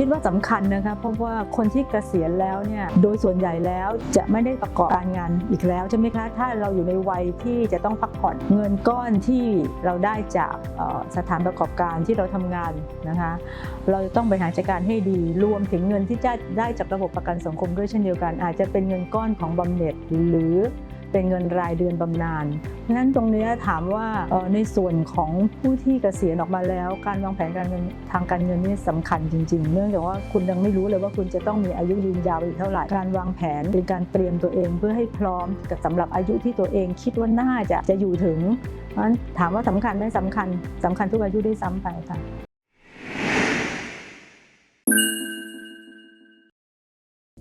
คิดว่าสำคัญนะคะเพราะว่าคนที่เกษียณแล้วเนี่ยโดยส่วนใหญ่แล้วจะไม่ได้ประกอบการงานอีกแล้วใช่ไหมคะถ้าเราอยู่ในวัยที่จะต้องพักผ่อนเงินก้อนที่เราได้จากสถานประกอบการที่เราทำงานนะคะเราจะต้องบริหารจัดการให้ดี รวมถึงเงินที่จะได้จากระบบประกันสังคมด้วยเช่นเดียวกัน อาจจะเป็นเงินก้อนของบำเหน็จหรือ เป็นเงินรายเดือนบำนาญเพราะฉะนั้นตรงนี้ถามว่าในส่วนของผู้ที่เกษียณออกมาแล้ว การวางแผนการเงินทางการเงินนี่สำคัญจริง ๆ เนื่องจากว่าคุณยังไม่รู้เลยว่าคุณจะต้องมีอายุยืนยาวอีกเท่าไหร่ การวางแผนเป็นการเตรียมตัวเองเพื่อให้พร้อมกับสำหรับอายุที่ตัวเองคิดว่าน่าจะจะอยู่ถึงเพราะฉะนั้นถามว่าสำคัญไหมสำคัญสำคัญทุกอายุได้ซ้ำไปค่ะ